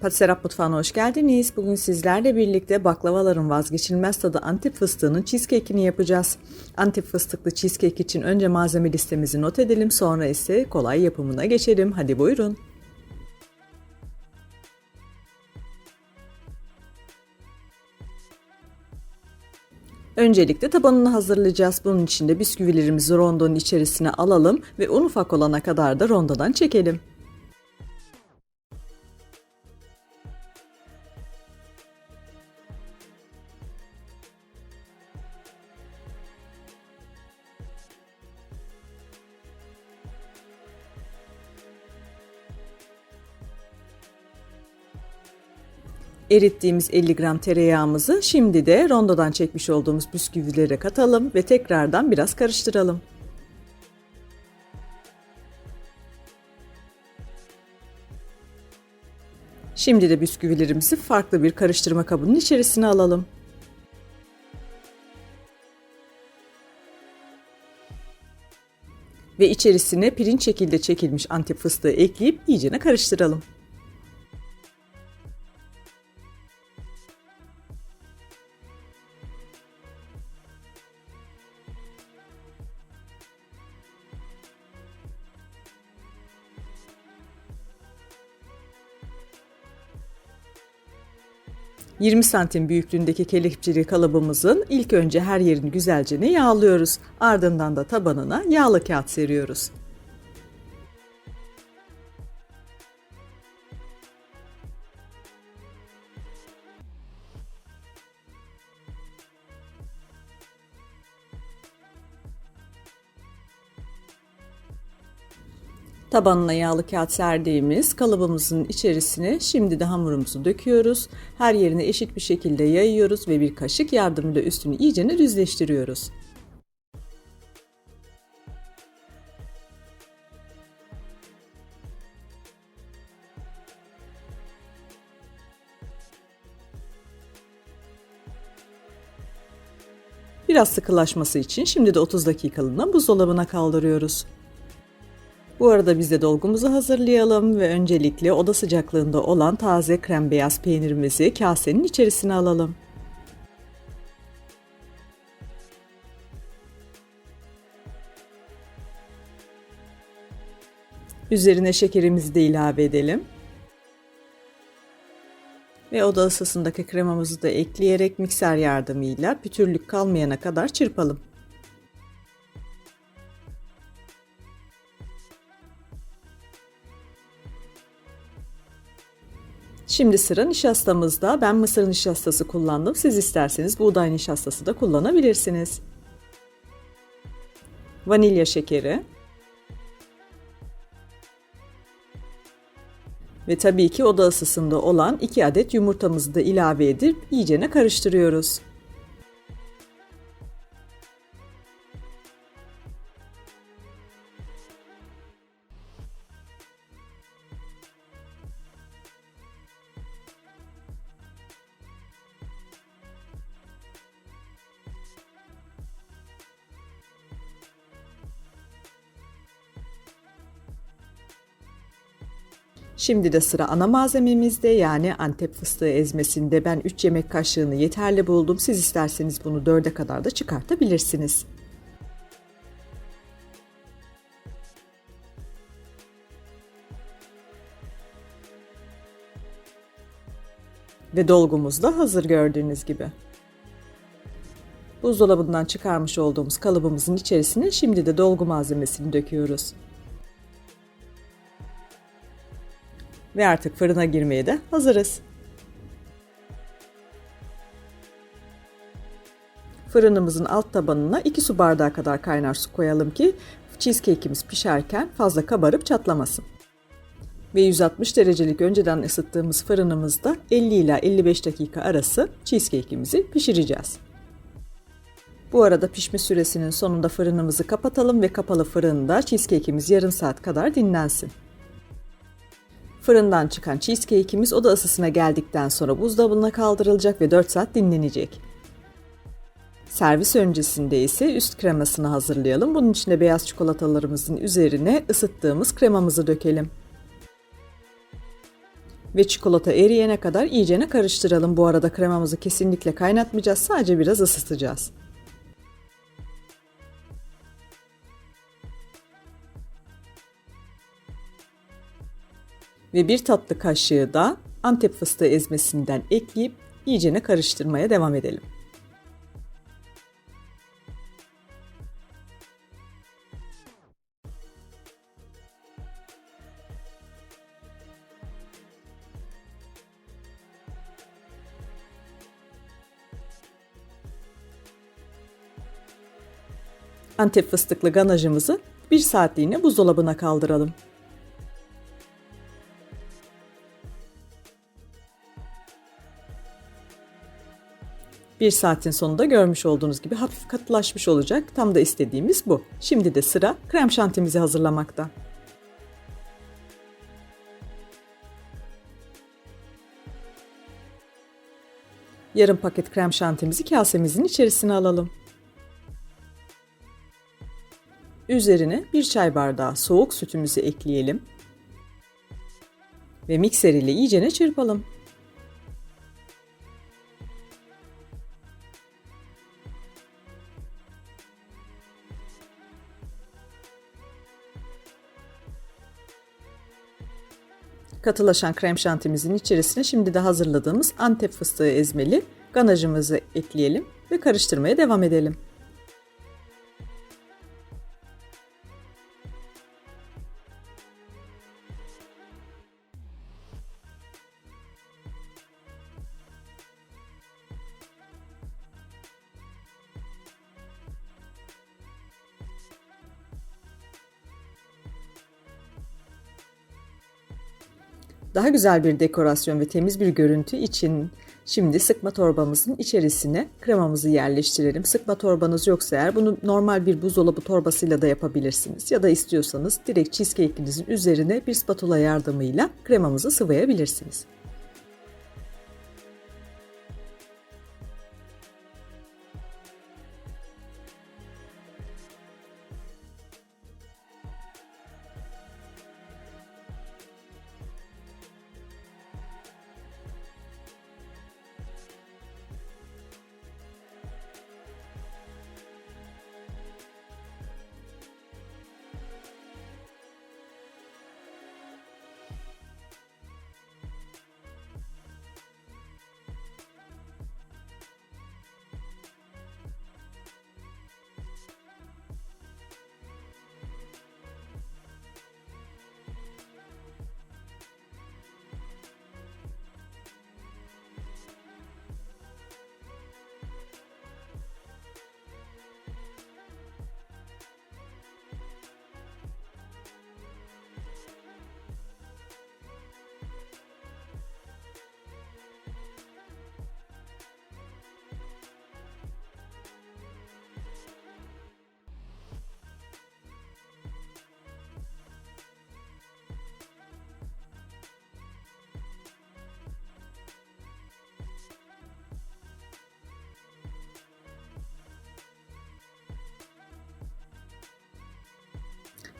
Patiserap Mutfağı'na hoş geldiniz. Bugün sizlerle birlikte baklavaların vazgeçilmez tadı Antep fıstığının cheesecake'ini yapacağız. Antep fıstıklı cheesecake için önce malzeme listemizi not edelim, sonra ise kolay yapımına geçelim. Hadi buyurun. Öncelikle tabanını hazırlayacağız. Bunun için de bisküvilerimizi rondonun içerisine alalım ve un ufak olana kadar da rondodan çekelim. Erittiğimiz 50 gram tereyağımızı şimdi de rondodan çekmiş olduğumuz bisküvilere katalım ve tekrardan biraz karıştıralım. Şimdi de bisküvilerimizi farklı bir karıştırma kabının içerisine alalım. Ve içerisine pirinç şekilde çekilmiş antep fıstığı ekleyip iyicene karıştıralım. ...20 santim büyüklüğündeki kelepçeli kalıbımızın ilk önce her yerini güzelce yağlıyoruz. Ardından da tabanına yağlı kağıt seriyoruz. Tabanına yağlı kağıt serdiğimiz kalıbımızın içerisine şimdi de hamurumuzu döküyoruz. Her yerine eşit bir şekilde yayıyoruz ve bir kaşık yardımıyla üstünü iyicene düzleştiriyoruz. Biraz sıkılaşması için şimdi de 30 dakikalığına buzdolabına kaldırıyoruz. Bu arada biz de dolgumuzu hazırlayalım ve öncelikle oda sıcaklığında olan taze krem beyaz peynirimizi kasenin içerisine alalım. Üzerine şekerimizi de ilave edelim. Ve oda ısısındaki kremamızı da ekleyerek mikser yardımıyla pütürlük kalmayana kadar çırpalım. Şimdi sıra nişastamızda. Ben mısır nişastası kullandım. Siz isterseniz buğday nişastası da kullanabilirsiniz. Vanilya şekeri. Ve tabii ki oda ısısında olan 2 adet yumurtamızı da ilave edip iyicene karıştırıyoruz. Şimdi de sıra ana malzememizde yani antep fıstığı ezmesinde ben 3 yemek kaşığını yeterli buldum. Siz isterseniz bunu 4'e kadar da çıkartabilirsiniz. Ve dolgumuz da hazır gördüğünüz gibi. Buzdolabından çıkarmış olduğumuz kalıbımızın içerisine şimdi de dolgu malzemesini döküyoruz. Ve artık fırına girmeye de hazırız. Fırınımızın alt tabanına 2 su bardağı kadar kaynar su koyalım ki cheesecake'imiz pişerken fazla kabarıp çatlamasın. Ve 160 derecelik önceden ısıttığımız fırınımızda 50 ila 55 dakika arası cheesecake'imizi pişireceğiz. Bu arada pişme süresinin sonunda fırınımızı kapatalım ve kapalı fırında cheesecake'imiz yarım saat kadar dinlensin. Fırından çıkan cheesecake'imiz oda ısısına geldikten sonra buzdolabına kaldırılacak ve 4 saat dinlenecek. Servis öncesinde ise üst kremasını hazırlayalım. Bunun için de beyaz çikolatalarımızın üzerine ısıttığımız kremamızı dökelim. Ve çikolata eriyene kadar iyicene karıştıralım. Bu arada kremamızı kesinlikle kaynatmayacağız. Sadece biraz ısıtacağız. Ve bir tatlı kaşığı da Antep fıstığı ezmesinden ekleyip iyicene karıştırmaya devam edelim. Antep fıstıklı ganajımızı bir saatliğine buzdolabına kaldıralım. Bir saatin sonunda görmüş olduğunuz gibi hafif katılaşmış olacak. Tam da istediğimiz bu. Şimdi de sıra krem şantimizi hazırlamakta. Yarım paket krem şantimizi kasemizin içerisine alalım. Üzerine bir çay bardağı soğuk sütümüzü ekleyelim. Ve mikser ile iyicene çırpalım. Katılaşan krem şantimizin içerisine şimdi de hazırladığımız antep fıstığı ezmeli ganajımızı ekleyelim ve karıştırmaya devam edelim. Daha güzel bir dekorasyon ve temiz bir görüntü için şimdi sıkma torbamızın içerisine kremamızı yerleştirelim. Sıkma torbanız yoksa eğer bunu normal bir buzdolabı torbasıyla da yapabilirsiniz. Ya da istiyorsanız direkt cheesecake'inizin üzerine bir spatula yardımıyla kremamızı sıvayabilirsiniz.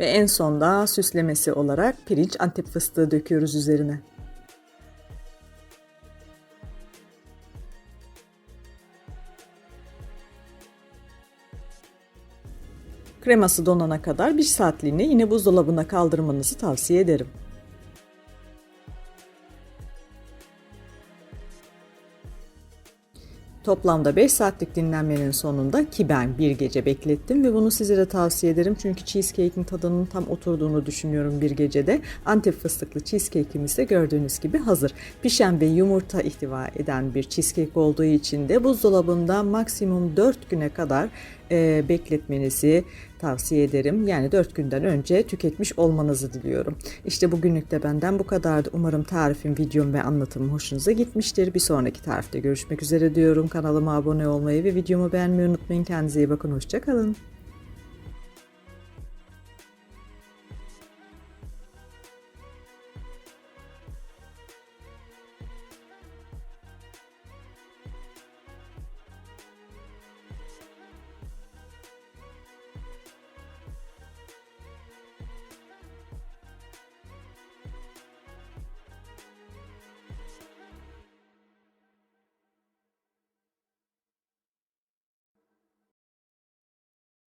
Ve en sonda süslemesi olarak pirinç antep fıstığı döküyoruz üzerine. Kreması donana kadar bir saatliğine yine buzdolabına kaldırmanızı tavsiye ederim. Toplamda 5 saatlik dinlenmenin sonunda ki ben bir gece beklettim ve bunu size de tavsiye ederim. Çünkü cheesecake'in tadının tam oturduğunu düşünüyorum bir gecede. Antep fıstıklı cheesecake'imiz de gördüğünüz gibi hazır. Pişen ve yumurta ihtiva eden bir cheesecake olduğu için de buzdolabında maksimum 4 güne kadar e, bekletmenizi tavsiye ederim. Yani 4 günden önce tüketmiş olmanızı diliyorum. İşte bugünlük de benden bu kadardı. Umarım tarifim, videom ve anlatımım hoşunuza gitmiştir. Bir sonraki tarifte görüşmek üzere diyorum. Kanalıma abone olmayı ve videomu beğenmeyi unutmayın. Kendinize iyi bakın. Hoşçakalın.